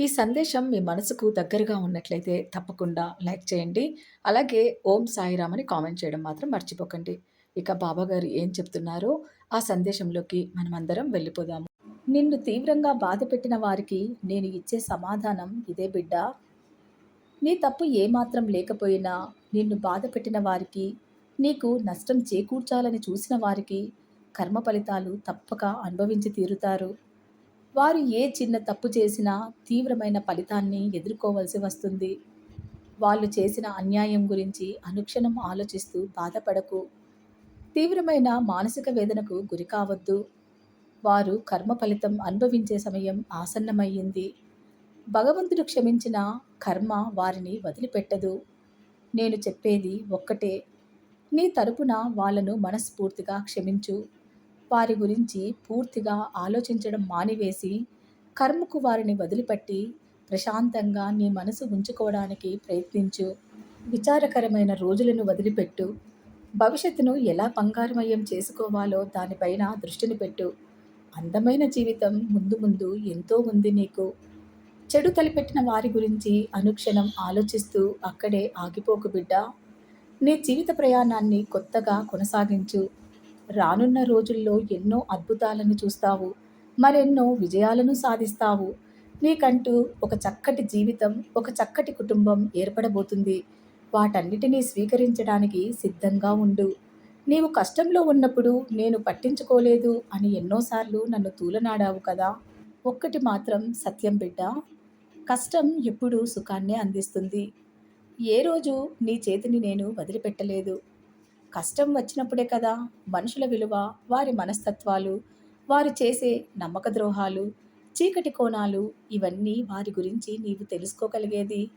ఈ సందేశం మీ మనసుకు దగ్గరగా ఉన్నట్లయితే తప్పకుండా లైక్ చేయండి. అలాగే ఓం సాయిరామ్ అని కామెంట్ చేయడం మాత్రం మర్చిపోకండి. ఇక బాబాగారు ఏం చెప్తున్నారో ఆ సందేశంలోకి మనమందరం వెళ్ళిపోదాము నిన్ను తీవ్రంగా బాధ పెట్టిన వారికి నేను ఇచ్చే సమాధానం ఇదే బిడ్డ. నీ తప్పు ఏమాత్రం లేకపోయినా నిన్ను బాధ పెట్టిన వారికి నీకు నష్టం చేకూర్చాలని చూసిన వారికి కర్మ ఫలితాలు తప్పక అనుభవించి తీరుతారు. వారు ఏ చిన్న తప్పు చేసినా తీవ్రమైన ఫలితాన్ని ఎదుర్కోవలసి వస్తుంది. వాళ్ళు చేసిన అన్యాయం గురించి అనుక్షణం ఆలోచిస్తూ బాధపడకు. తీవ్రమైన మానసిక వేదనకు గురి కావద్దు. వారు కర్మ ఫలితం అనుభవించే సమయం ఆసన్నమయ్యింది. భగవంతుడు క్షమించిన కర్మ వారిని వదిలిపెట్టదు. నేను చెప్పేది ఒక్కటే. నీ తరపున వాళ్ళను మనస్ఫూర్తిగా క్షమించు. వారి గురించి పూర్తిగా ఆలోచించడం మానివేసి కర్మకు వారిని వదిలిపెట్టి ప్రశాంతంగా నీ మనసు ఉంచుకోవడానికి ప్రయత్నించు. విచారకరమైన రోజులను వదిలిపెట్టు. భవిష్యత్తును ఎలా బంగారుమయం చేసుకోవాలో దానిపైన దృష్టిని పెట్టు. అందమైన జీవితం ముందు ముందు ఎంతో ఉంది నీకు. చెడు తలిపెట్టిన వారి గురించి అనుక్షణం ఆలోచిస్తూ అక్కడే ఆగిపోకు బిడ్డ. నీ జీవిత ప్రయాణాన్ని కొత్తగా కొనసాగించు. రానున్న రోజుల్లో ఎన్నో అద్భుతాలను చూస్తావు మరెన్నో విజయాలను సాధిస్తావు. నీకంటూ ఒక చక్కటి జీవితం ఒక చక్కటి కుటుంబం ఏర్పడబోతుంది. వాటన్నిటినీ స్వీకరించడానికి సిద్ధంగా ఉండు. నీవు కష్టంలో ఉన్నప్పుడు నేను పట్టించుకోలేదు అని ఎన్నోసార్లు నన్ను తూలనాడావు కదా. ఒక్కటి మాత్రం సత్యం బిడ్డ కష్టం ఎప్పుడూ సుఖాన్నే అందిస్తుంది. ఏ రోజు నీ చేతిని నేను వదిలిపెట్టలేదు. కష్టం వచ్చినప్పుడే కదా మనుషుల విలువ వారి మనస్తత్వాలు వారు చేసే నమ్మక ద్రోహాలు చీకటి కోణాలు ఇవన్నీ వారి గురించి నీవు తెలుసుకోగలిగేది.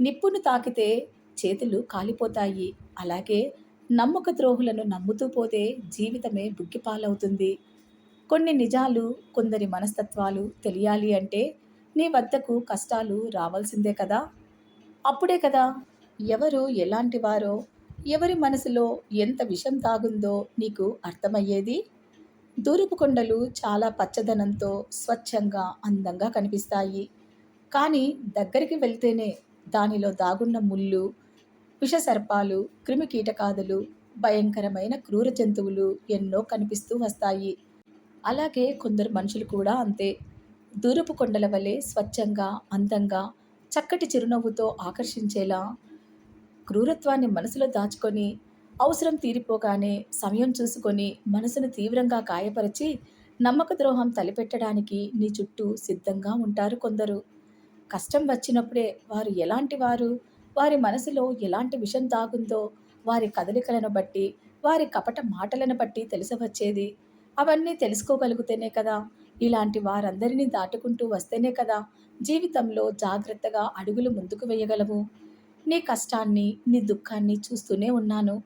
నిప్పును తాకితే చేతులు కాలిపోతాయి. అలాగే నమ్మక ద్రోహులను నమ్ముతూ పోతే జీవితమే బుగ్గిపాలవుతుంది. కొన్ని నిజాలు కొందరి మనస్తత్వాలు తెలియాలి అంటే నీ వద్దకు కష్టాలు రావాల్సిందే కదా. అప్పుడే కదా ఎవరు ఎలాంటి వారో ఎవరి మనసులో ఎంత విషం తాగుందో నీకు అర్థమయ్యేది? దూరపు కొండలు చాలా పచ్చదనంతో స్వచ్ఛంగా అందంగా కనిపిస్తాయి. కానీ దగ్గరికి వెళ్తేనే దానిలో దాగున్న ముళ్ళు విషసర్పాలు క్రిమికీటకాదులు భయంకరమైన క్రూర జంతువులు ఎన్నో కనిపిస్తూ వస్తాయి. అలాగే కొందరు మనుషులు కూడా అంతే. దూరపు కొండల వలె స్వచ్ఛంగా అందంగా చక్కటి చిరునవ్వుతో ఆకర్షించేలా క్రూరత్వాన్ని మనసులో దాచుకొని అవసరం తీరిపోగానే సమయం చూసుకొని మనసును తీవ్రంగా గాయపరిచి నమ్మక ద్రోహం తలిపెట్టడానికి నీ చుట్టూ సిద్ధంగా ఉంటారు కొందరు. కష్టం వచ్చినప్పుడే వారు ఎలాంటి వారు? వారి మనసులో ఎలాంటి విషం దాగుందో వారి కదలికలను బట్టి వారి కపట మాటలను బట్టి తెలిసవచ్చేది. అవన్నీ తెలుసుకోగలిగితేనే కదా ఇలాంటి వారందరినీ దాటుకుంటూ వస్తేనే కదా జీవితంలో జాగ్రత్తగా అడుగులు ముందుకు వేయగలము నీ కష్టాన్ని నీ దుఃఖాన్ని చూస్తూనే ఉన్నాను.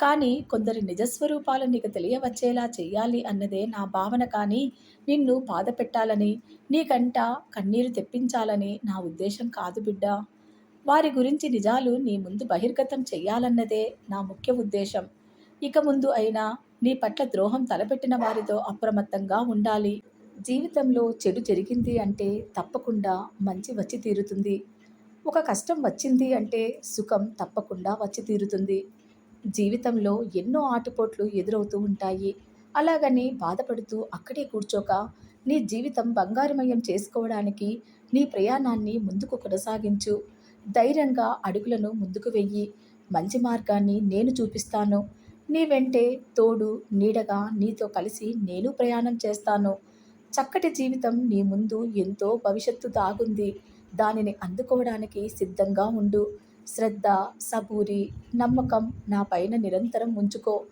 కానీ కొందరి నిజస్వరూపాలు నీకు తెలియవచ్చేలా చేయాలి అన్నదే నా భావన కానీ నిన్ను బాధ పెట్టాలని నీకంట కన్నీరు తెప్పించాలని నా ఉద్దేశం కాదు బిడ్డ. వారి గురించి నిజాలు నీ ముందు బహిర్గతం చెయ్యాలన్నదే నా ముఖ్య ఉద్దేశం. ఇక ముందు అయినా నీ పట్ల ద్రోహం తలపెట్టిన వారితో అప్రమత్తంగా ఉండాలి. జీవితంలో చెడు జరిగింది అంటే తప్పకుండా మంచి వచ్చి తీరుతుంది. ఒక కష్టం వచ్చింది అంటే సుఖం తప్పకుండా వచ్చి తీరుతుంది. జీవితంలో ఎన్నో ఆటుపోట్లు ఎదురవుతూ ఉంటాయి. అలాగని బాధపడుతూ అక్కడే కూర్చోక నీ జీవితం బంగారుమయం చేసుకోవడానికి నీ ప్రయాణాన్ని ముందుకు కొనసాగించు. ధైర్యంగా అడుగులను ముందుకు వెయ్యి. మంచి మార్గాన్ని నేను చూపిస్తాను. నీ వెంటే తోడు నీడగా నీతో కలిసి నేను ప్రయాణం చేస్తాను. చక్కటి జీవితం నీ ముందు ఎంతో భవిష్యత్తు దాగుంది. దానిని అందుకోవడానికి సిద్ధంగా ఉండు. శ్రద్ధ సబూరి నమ్మకం నా పైన నిరంతరం ఉంచుకో.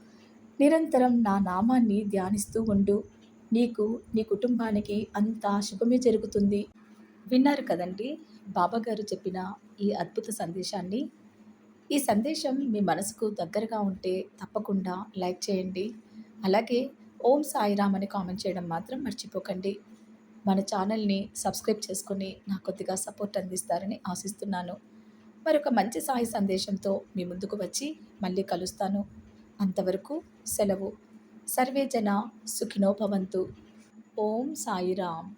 నిరంతరం నా నామాన్ని ధ్యానిస్తూ ఉండు. నీకు నీ కుటుంబానికి అంతా శుభమే జరుగుతుంది. విన్నారు కదండి బాబాగారు చెప్పిన ఈ అద్భుత సందేశాన్ని? ఈ సందేశం మీ మనసుకు దగ్గరగా ఉంటే తప్పకుండా లైక్ చేయండి. అలాగే ఓం సాయిరామ్ అని కామెంట్ చేయడం మాత్రం మర్చిపోకండి. మన ఛానల్‌ని సబ్స్క్రైబ్ చేసుకుని నాకు కొద్దిగా సపోర్ట్ అందిస్తారని ఆశిస్తున్నాను. మరొక మంచి సాయి సందేశంతో మీ ముందుకు వచ్చి మళ్ళీ కలుస్తాను. అంతవరకు సెలవు. సర్వే జన సుఖినోభవంతు ఓం సాయిరామ్.